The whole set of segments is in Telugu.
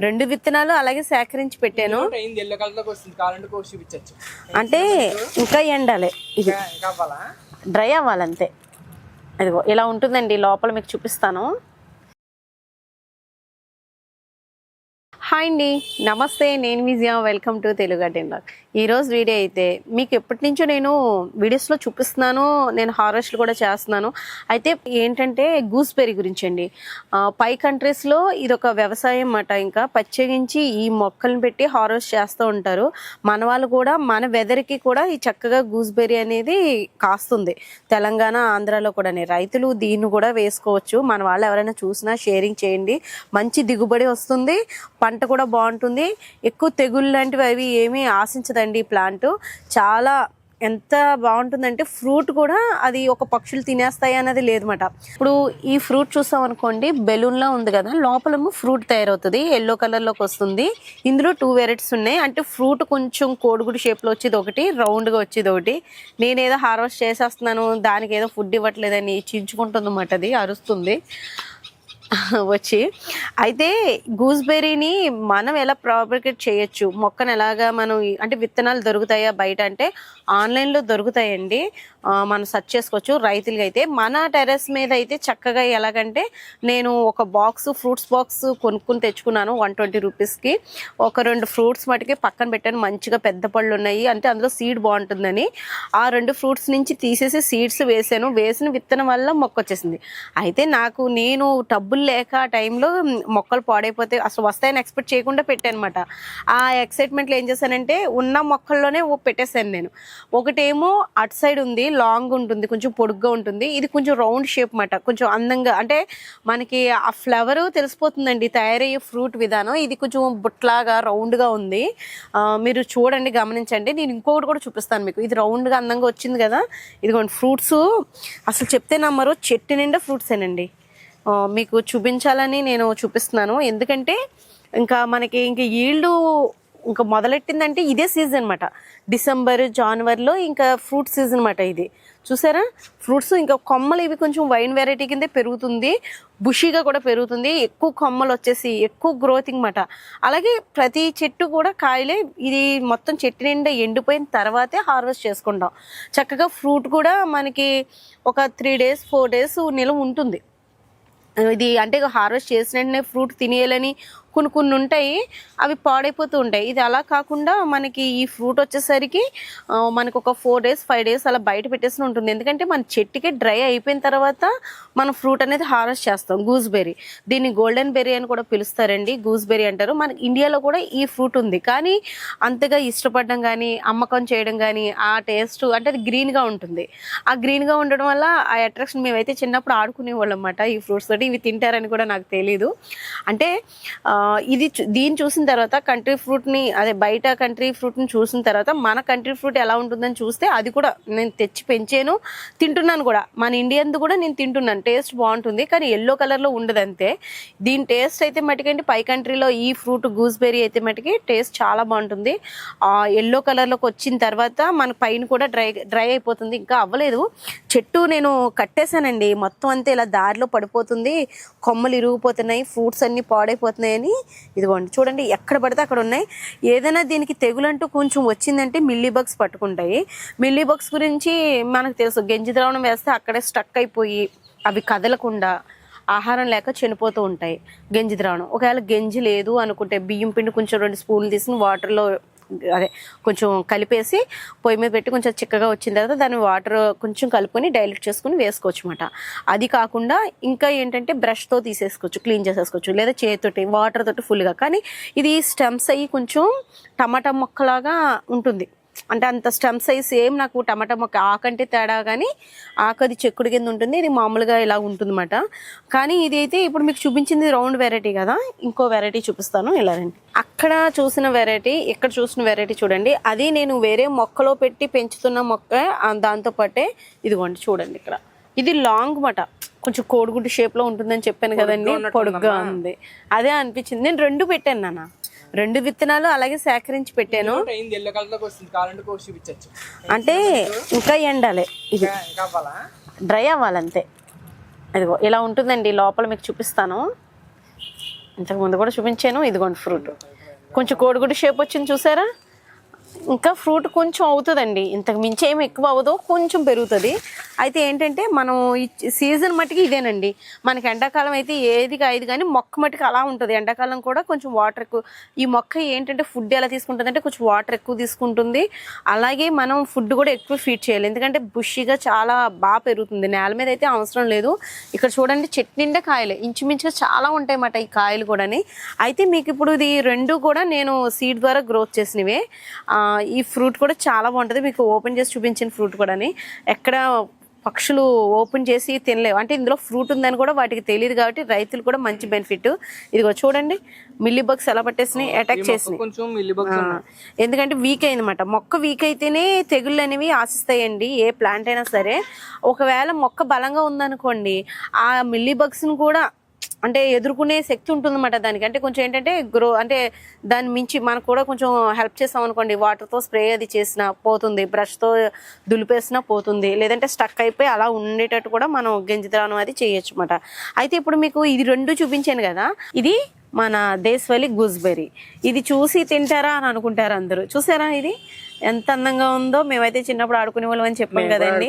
రెండు విత్తనాలు అలాగే సేకరించి పెట్టాను. అంటే ఇంకా ఎండాలి ఇది. డ్రై అవ్వాలంతే. అదిగో ఇలా ఉంటుందండి లోపల మీకు చూపిస్తాను. హాయ్ అండి. నమస్తే నేను విజయ. Welcome to Telugu garden log ఈరోజు వీడియో అయితే మీకు ఎప్పటి నుంచో నేను వీడియోస్లో చూపిస్తున్నాను నేను హార్వెస్ట్ కూడా చేస్తున్నాను. అయితే ఏంటంటే గూస్బెర్రీ గురించి అండి. పై కంట్రీస్లో ఇది ఒక వ్యవసాయం అన్నమాట. ఇంకా ప్రత్యేకించి ఈ మొక్కలను పెట్టి హార్వెస్ట్ చేస్తూ ఉంటారు. మన వాళ్ళు కూడా మన వెదర్కి కూడా ఈ చక్కగా గూస్బెర్రీ అనేది కాస్తుంది. తెలంగాణ ఆంధ్రాలో కూడా రైతులు దీన్ని కూడా వేసుకోవచ్చు. మన వాళ్ళు ఎవరైనా చూసినా షేరింగ్ చేయండి. మంచి దిగుబడి వస్తుంది. పంట కూడా బాగుంటుంది. ఎక్కువ తెగుళ్ళు లాంటివి అవి ఏమీ ఆశించదండి ఈ ప్లాంట్. చాలా ఎంత బాగుంటుందంటే ఫ్రూట్ కూడా అది ఒక పక్షులు తినేస్తాయి అన్నది లేదన్నమాట. ఇప్పుడు ఈ ఫ్రూట్ చూసాం అనుకోండి బెలూన్లో ఉంది కదా లోపలేమో ఫ్రూట్ తయారవుతుంది ఎల్లో కలర్లోకి వస్తుంది. ఇందులో టూ వెరైటీస్ ఉన్నాయి. అంటే ఫ్రూట్ కొంచెం కోడిగుడి షేప్లో వచ్చేది ఒకటి రౌండ్గా వచ్చేది ఒకటి. నేను ఏదో హార్వెస్ట్ చేసేస్తున్నాను దానికి ఏదో ఫుడ్ ఇవ్వట్లేదని చించుకుంటుంది అన్నమాట అది అరుస్తుంది. వచ్చి. అయితే గూస్బెర్రీని మనం ఎలా ప్రాపర్గేట్ చేయొచ్చు? మొక్కను ఎలాగా మనం అంటే విత్తనాలు దొరుకుతాయా బయట అంటే ఆన్లైన్లో దొరుకుతాయండి. మనం సెర్చ్ చేసుకోవచ్చు. రైతులకి అయితే మన టెర్రస్ మీద అయితే చక్కగా ఎలాగంటే నేను ఒక బాక్స్ ఫ్రూట్స్ బాక్స్ కొనుక్కుని తెచ్చుకున్నాను వన్ ట్వంటీ రూపీస్కి. ఒక రెండు ఫ్రూట్స్ మటుకి పక్కన పెట్టాను. మంచిగా పెద్ద పళ్ళు ఉన్నాయి. అంటే అందులో సీడ్ బాగుంటుందని. ఆ రెండు ఫ్రూట్స్ నుంచి తీసేసి సీడ్స్ వేసాను. వేసిన విత్తనం వల్ల మొక్క వచ్చేసింది. అయితే నాకు నేను డబ్బులు లేక ఆ టైంలో మొక్కలు పాడైపోతే అసలు వస్తాయని ఎక్స్పెక్ట్ చేయకుండా పెట్టాను ఆ ఎక్సైట్మెంట్లో ఏం చేశానంటే ఉన్న మొక్కల్లోనే ఓ పెట్టేశాను నేను. ఒకటేమో అటు సైడ్ ఉంది లాంగ్ ఉంటుంది కొంచెం పొడుగ్గా ఉంటుంది. ఇది కొంచెం రౌండ్ షేప్ మాట కొంచెం అందంగా అంటే మనకి ఆ ఫ్లవర్ తెలిసిపోతుందండి తయారయ్యే ఫ్రూట్ విధానం. ఇది కొంచెం బుట్లాగా రౌండ్గా ఉంది. మీరు చూడండి గమనించండి. నేను ఇంకొకటి కూడా చూపిస్తాను మీకు. ఇది రౌండ్గా అందంగా వచ్చింది కదా. ఇదిగోండి ఫ్రూట్స్. అసలు చెప్తే నమ్మరు చెట్టు నిండా ఫ్రూట్సేనండి. ఏనండి మీకు చూపించాలని నేను చూపిస్తున్నాను. ఎందుకంటే ఇంకా మనకి ఇంకా ఈల్డ్ ఇంకా మొదలెట్టిందంటే ఇదే సీజన్ అనమాట డిసెంబర్ జనవరిలో ఇంకా ఫ్రూట్ సీజన్ అనమాట ఇది. చూసారా? ఫ్రూట్స్ ఇంకా కొమ్మలు ఇవి కొంచెం వైన్ వెరైటీ కిందే పెరుగుతుంది. బుషీగా కూడా పెరుగుతుంది. ఎక్కువ కొమ్మలు వచ్చేసి ఎక్కువ గ్రోత్ అనమాట అలాగే ప్రతి చెట్టు కూడా కాయలే ఇది మొత్తం చెట్టు నిండా ఎండిపోయిన తర్వాతే హార్వెస్ట్ చేసుకుంటాం. చక్కగా ఫ్రూట్ కూడా మనకి ఒక త్రీ డేస్ ఫోర్ డేస్ నిలవ ఉంటుంది. ఇది అంటే హార్వెస్ట్ చేసిన వెంటనే ఫ్రూట్ తినేయాలని కొన్ని కొన్ని ఉంటాయి అవి పాడైపోతూ ఉంటాయి. ఇది అలా కాకుండా మనకి ఈ ఫ్రూట్ వచ్చేసరికి మనకు ఒక ఫోర్ డేస్ ఫైవ్ డేస్ అలా బయట పెట్టేసి ఉంటుంది. ఎందుకంటే మన చెట్టుకి డ్రై అయిపోయిన తర్వాత మనం ఫ్రూట్ అనేది హార్వెస్ట్ చేస్తాం. గూస్బెర్రీ. దీన్ని గోల్డెన్ బెర్రీ అని కూడా పిలుస్తారండి. గూస్బెర్రీ అంటారు. మన ఇండియాలో కూడా ఈ ఫ్రూట్ ఉంది. కానీ అంతగా ఇష్టపడడం కానీ అమ్మకం చేయడం కానీ ఆ టేస్ట్ అంటే అది గ్రీన్గా ఉంటుంది. ఆ గ్రీన్గా ఉండడం వల్ల ఆ అట్రాక్షన్ మేమైతే చిన్నప్పుడు ఆడుకునేవాళ్ళం అన్నమాట ఈ ఫ్రూట్స్ తోటి. ఇవి తింటారని కూడా నాకు తెలీదు. అంటే ఇది చూ- దీన్ని చూసిన తర్వాత కంట్రీ ఫ్రూట్ని అదే బయట కంట్రీ ఫ్రూట్ని చూసిన తర్వాత మన కంట్రీ ఫ్రూట్ ఎలా ఉంటుందని చూస్తే అది కూడా నేను తెచ్చి పెంచాను తింటున్నాను కూడా. మన ఇండియన్ కూడా నేను తింటున్నాను. టేస్ట్ బాగుంటుంది కానీ ఎల్లో కలర్లో ఉండదు అంతే దీని టేస్ట్ అయితే మటుకంటే పై కంట్రీలో ఈ ఫ్రూట్ గూస్బెర్రీ అయితే మటుకి టేస్ట్ చాలా బాగుంటుంది. ఎల్లో కలర్లోకి వచ్చిన తర్వాత మన పైన కూడా డ్రై డ్రై అయిపోతుంది ఇంకా అవ్వలేదు. చెట్టు నేను కట్టేశానండి. మొత్తం అంతా ఇలా దారిలో పడిపోతుంది. కొమ్మలు ఇరిగిపోతున్నాయి ఫ్రూట్స్ అన్నీ పాడైపోతున్నాయని ఇదిగోండి చూడండి ఎక్కడ పడితే అక్కడ ఉన్నాయి. ఏదైనా దీనికి తెగులంటూ కొంచెం వచ్చిందంటే మిల్లీ బగ్స్ పట్టుకుంటాయి. మిల్లీ బగ్స్ గురించి మనకు తెలుసు గంజి ద్రావణం వేస్తే అక్కడే స్టక్ అయిపోయి అవి కదలకుండా ఆహారం లేక చనిపోతూ ఉంటాయి గంజి ద్రావణం. ఒకవేళ గంజి లేదు అనుకుంటే బియ్యం పిండి కొంచెం రెండు స్పూన్లు తీసుకుని వాటర్లో అదే కొంచెం కలిపేసి పొయ్యి మీద పెట్టి కొంచెం చిక్కగా వచ్చిన తర్వాత దాన్ని వాటర్ కొంచెం కలుపుకొని డైల్యూట్ చేసుకుని వేసుకోవచ్చు అనమాట అది కాకుండా ఇంకా ఏంటంటే బ్రష్తో తీసేసుకోవచ్చు క్లీన్ చేసేసుకోవచ్చు లేదా చేతితోటి వాటర్ తోటి ఫుల్గా కానీ ఇది స్టెమ్స్ అయ్యి కొంచెం టమాటా మొక్కలాగా ఉంటుంది. అంటే అంత స్టెమ్ సైజ్ సేమ్ నాకు టమాటా మొక్క ఆకంటే తేడా కానీ ఆకది చెక్కుడు కింద ఉంటుంది. ఇది మామూలుగా ఇలా ఉంటుందన్నమాట. కానీ ఇది అయితే ఇప్పుడు మీకు చూపించింది రౌండ్ వెరైటీ కదా ఇంకో వెరైటీ చూపిస్తాను. ఇలా రండి. అక్కడ చూసిన వెరైటీ ఇక్కడ చూసిన వెరైటీ చూడండి. అది నేను వేరే మొక్కలో పెట్టి పెంచుతున్న మొక్క ఆ, దాంతో పాటే ఇదిగోండి చూడండి ఇక్కడ. ఇది లాంగ్ మాట. కొంచెం కోడిగుడ్డు షేప్లో ఉంటుందని చెప్పాను కదండి. పొడుగ్గా ఉంది. అదే అనిపించింది. నేను రెండు పెట్టాను నాన్న. రెండు విత్తనాలు అలాగే సేకరించి పెట్టాను. అంటే ఇంకా ఎండాలి ఇది. డ్రై అవ్వాలంతే. అదిగో ఇలా ఉంటుందండి లోపల మీకు చూపిస్తాను. ఇంతకు ముందు కూడా చూపించాను ఇదిగోండి ఫ్రూట్ కొంచెం కోడిగుడ్డు షేప్ వచ్చింది చూసారా? ఇంకా ఫ్రూట్ కొంచెం అవుతుందండి. ఇంతకు మించి ఏమి ఎక్కువ అవ్వదో కొంచెం పెరుగుతుంది. అయితే ఏంటంటే మనం సీజన్ మట్టుకి ఇదేనండి. మనకి ఎండాకాలం అయితే ఏది కాయదు కానీ మొక్క మట్టుకు అలా ఉంటుంది. ఎండాకాలం కూడా కొంచెం వాటర్ ఎక్కువ ఈ మొక్క ఏంటంటే ఫుడ్ ఎలా తీసుకుంటుంది అంటే కొంచెం వాటర్ ఎక్కువ తీసుకుంటుంది. అలాగే మనం ఫుడ్ కూడా ఎక్కువ ఫీడ్ చేయాలి. ఎందుకంటే బుషిగా చాలా బాగా పెరుగుతుంది. నేల మీద అయితే అవసరం లేదు. ఇక్కడ చూడండి చెట్టు నిండా కాయలే. ఇంచుమించుగా చాలా ఉంటాయి అన్నమాట ఈ కాయలు కూడాని. అయితే మీకు ఇప్పుడు ఇది రెండు కూడా నేను సీడ్ ద్వారా గ్రోత్ చేసినవే. ఈ ఫ్రూట్ కూడా చాలా బాగుంటుంది. మీకు ఓపెన్ చేసి చూపించిన ఫ్రూట్ కూడాని. ఎక్కడ పక్షులు ఓపెన్ చేసి తినలేవు. అంటే ఇందులో ఫ్రూట్ ఉందని కూడా వాటికి తెలియదు కాబట్టి రైతులు కూడా మంచి బెనిఫిట్. ఇదిగో చూడండి. మిల్లీ బగ్స్ ఎలా పట్టేసినాయి అటాక్ చేసినాయి. ఎందుకంటే వీక్ అయిందన్నమాట. మొక్క వీక్ అయితేనే తెగుళ్ళు అనేవి ఆశిస్తాయండి ఏ ప్లాంట్ అయినా సరే. ఒకవేళ మొక్క బలంగా ఉందనుకోండి ఆ మిల్లీ బగ్స్ని కూడా అంటే ఎదుర్కొనే శక్తి ఉంటుందన్నమాట దానికి. అంటే కొంచెం ఏంటంటే గ్రో అంటే దాన్ని మించి మనకు కూడా కొంచెం హెల్ప్ చేస్తాం అనుకోండి. వాటర్తో స్ప్రే అది చేసినా పోతుంది బ్రష్తో దులిపేసినా పోతుంది లేదంటే స్టక్ అయిపోయి అలా ఉండేటట్టు కూడా మనం గంజిద్రానం అది చేయొచ్చు అనమాట అయితే ఇప్పుడు మీకు ఇది రెండు చూపించాను కదా. ఇది మన దేశవలి గూస్బెర్రీ. ఇది చూసి తింటారా అని అనుకుంటారు అందరూ. చూసారా ఇది? ఎంత అందంగా ఉందో మేమైతే చిన్నప్పుడు ఆడుకునే వాళ్ళం అని చెప్పాం కదండి.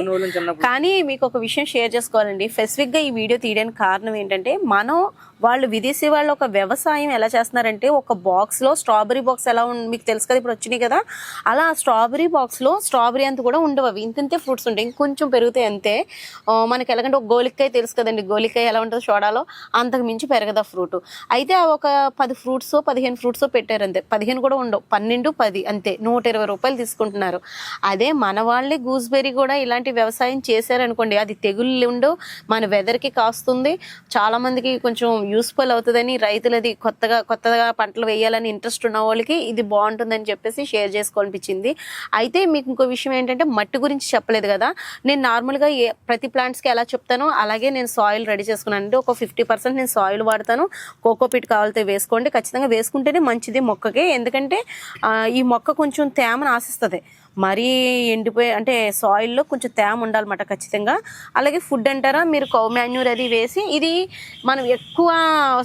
కానీ మీకు ఒక విషయం షేర్ చేసుకోవాలండి. స్పెసిఫిక్గా ఈ వీడియో తీయడానికి కారణం ఏంటంటే మనం వాళ్ళు విదేశీ వాళ్ళు ఒక వ్యవసాయం ఎలా చేస్తున్నారంటే ఒక బాక్స్లో స్ట్రాబెరీ బాక్స్ ఎలా మీకు తెలుసు కదా ఇప్పుడు వచ్చినాయి కదా. అలా స్ట్రాబెరీ బాక్స్లో స్ట్రాబెరీ అంత కూడా ఉండవు. అవి ఇంతంతే ఫ్రూట్స్ ఉంటాయి. ఇంకొంచెం పెరుగుతాయి అంతే. ఆ, మనకి ఎలాగంటే ఒక గోలికాయ తెలుసు కదండి. గోలికాయ ఎలా ఉంటుందో సోడాలో అంతకు మించి పెరగదా ఫ్రూట్ అయితే ఆ ఒక పది ఫ్రూట్స్ పదిహేను ఫ్రూట్స్ పెట్టారు అంతే. పదిహేను కూడా ఉండవు. పన్నెండు పది అంతే. నూట ఇరవై రూపాయలు తీసుకుంటున్నారు. అదే మన వాళ్ళే గూస్బెర్రీ కూడా ఇలాంటి వ్యవసాయం చేశారనుకోండి అది తెగుళ్ళు ఉండవు మన వెదర్కి కాస్తుంది. చాలా మందికి కొంచెం యూస్ఫుల్ అవుతుందని రైతులది కొత్తగా కొత్తగా పంటలు వేయాలని ఇంట్రెస్ట్ ఉన్న వాళ్ళకి ఇది బాగుంటుందని చెప్పేసి షేర్ చేసుకోనిపించింది అయితే మీకు ఇంకో విషయం ఏంటంటే మట్టి గురించి చెప్పలేదు కదా. నేను నార్మల్గా ఏ ప్రతి ప్లాంట్స్కి ఎలా చెప్తానో అలాగే నేను సాయిల్ రెడీ చేసుకున్నాను. అంటే ఒక ఫిఫ్టీ పర్సెంట్ నేను సాయిల్ వాడతాను. కోకోపిట్ కావాలితే వేసుకోండి. ఖచ్చితంగా వేసుకుంటేనే మంచిది మొక్కకి. ఎందుకంటే ఈ మొక్క కొంచెం తేమను ఆశిస్తుంది. మరీ ఎండిపోయి అంటే సాయిల్లో కొంచెం తేమ ఉండాలన్నమాట ఖచ్చితంగా. అలాగే ఫుడ్ అంటారా మీరు కౌ మాన్యూర్ అది వేసి ఇది మనం ఎక్కువ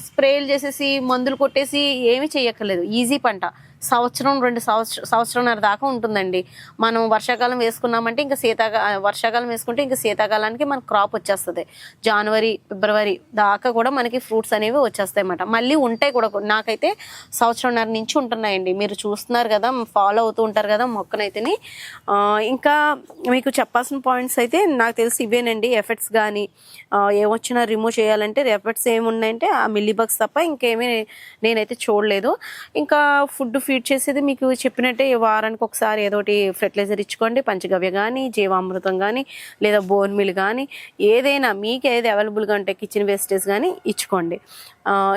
స్ప్రేలు చేసేసి మందులు కొట్టేసి ఏమీ చేయక్కర్లేదు. ఈజీ పంట. సంవత్సరం రెండు సంవత్సరం సంవత్సరంన్నర దాకా ఉంటుందండి. మనం వర్షాకాలం వేసుకున్నామంటే ఇంకా శీతాకా వర్షాకాలం వేసుకుంటే ఇంకా శీతాకాలానికి మన క్రాప్ వచ్చేస్తుంది. జనవరి ఫిబ్రవరి దాకా కూడా మనకి ఫ్రూట్స్ అనేవి వచ్చేస్తాయి అన్నమాట. మళ్ళీ ఉంటాయి కూడా నాకైతే సంవత్సరంన్నర నుంచి ఉంటున్నాయండి. మీరు చూస్తున్నారు కదా ఫాలో అవుతూ ఉంటారు కదా మొక్కనైతేని. ఇంకా మీకు చెప్పాల్సిన పాయింట్స్ అయితే నాకు తెలిసి ఇవేనండి. ఎఫెక్ట్స్ కానీ ఏమొచ్చినా రిమూవ్ చేయాలంటే ఎఫెక్ట్స్ ఏమున్నాయంటే ఆ మిల్లీ బగ్స్ తప్ప ఇంకేమీ నేనైతే చూడలేదు. ఇంకా ఫుడ్ ఫీడ్ చేసేది మీకు చెప్పినట్టే వారానికి ఒకసారి ఏదోటి ఫెర్టిలైజర్ ఇచ్చుకోండి పంచగవ్య కానీ జీవామృతం కానీ లేదా బోన్ మిల్ కానీ ఏదైనా మీకు ఏది అవైలబుల్గా ఉంటే కిచెన్ వేస్టేజ్ కానీ ఇచ్చుకోండి.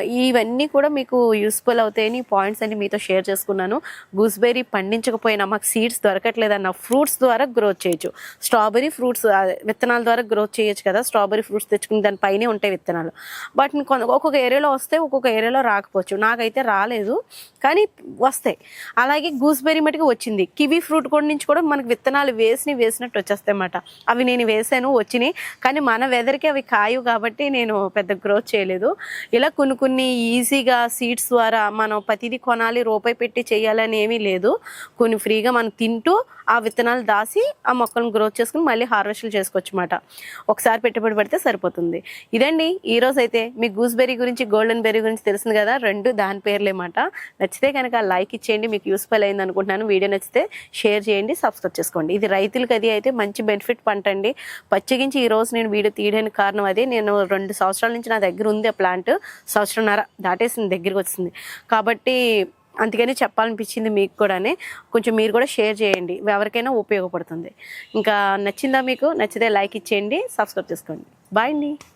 ఇవన్నీ కూడా మీకు యూస్ఫుల్ అవుతాయని పాయింట్స్ అన్ని మీతో షేర్ చేసుకున్నాను. గూస్బెర్రీ పండించకపోయినా మాకు సీడ్స్ దొరకట్లేదన్న ఫ్రూట్స్ ద్వారా గ్రోత్ చేయొచ్చు. స్ట్రాబెరీ ఫ్రూట్స్ విత్తనాల ద్వారా గ్రోత్ చేయొచ్చు కదా. స్ట్రాబెరీ ఫ్రూట్స్ తెచ్చుకుని దానిపైనే ఉంటాయి విత్తనాలు. బట్ కొన- ఒక్కొక్క ఏరియాలో వస్తే ఒక్కొక్క ఏరియాలో రాకపోవచ్చు. నాకైతే రాలేదు కానీ వస్తాయి. అలాగే గూస్బెర్రీ మటుకు వచ్చింది. కివీ ఫ్రూట్ కూడా నుంచి కూడా మనకు విత్తనాలు వేసి వేసినట్టు వచ్చేస్తాయి అన్నమాట. అవి నేను వేసాను వచ్చినాయి. కానీ మన వెదర్కి అవి కాయవు కాబట్టి నేను పెద్ద గ్రోత్ చేయలేదు. ఇలా కొన్ని కొన్ని ఈజీగా సీడ్స్ ద్వారా మనం ప్రతిదీ కొనాలి రూపాయి పెట్టి చేయాలని ఏమీ లేదు. కొన్ని ఫ్రీగా మనం తింటూ ఆ విత్తనాలు దాసి ఆ మొక్కలను గ్రోత్ చేసుకుని మళ్ళీ హార్వెస్ట్లు చేసుకోవచ్చు అన్నమాట ఒకసారి పెట్టుబడి పెడితే సరిపోతుంది. ఇదండి ఈ రోజు అయితే మీ గూస్బెర్రీ గురించి గోల్డెన్ బెర్రీ గురించి తెలిసింది కదా? రెండు దాని పేర్లేమాట. నచ్చితే కనుక లైక్ ఇచ్చేయండి మీకు యూస్ఫుల్ అయింది అనుకుంటున్నాను. వీడియో నచ్చితే షేర్ చేయండి సబ్స్క్రైబ్ చేసుకోండి. ఇది రైతులకి అది అయితే మంచి బెనిఫిట్ పంట అండి. పచ్చిగించి ఈ రోజు నేను వీడియో తీయడానికి కారణం అదే. నేను రెండు సంవత్సరాల నుంచి నా దగ్గర ఉంది ఆ ప్లాంట్. సంవత్సరంన్నర దాటేసింది దగ్గరికి వచ్చింది కాబట్టి అందుకని చెప్పాలనిపించింది మీకు కూడానే. కొంచెం మీరు కూడా షేర్ చేయండి. ఎవరికైనా ఉపయోగపడుతుంది. ఇంకా నచ్చిందా మీకు? నచ్చితే లైక్ ఇచ్చేయండి సబ్స్క్రైబ్ చేసుకోండి. బాయ్ అండి.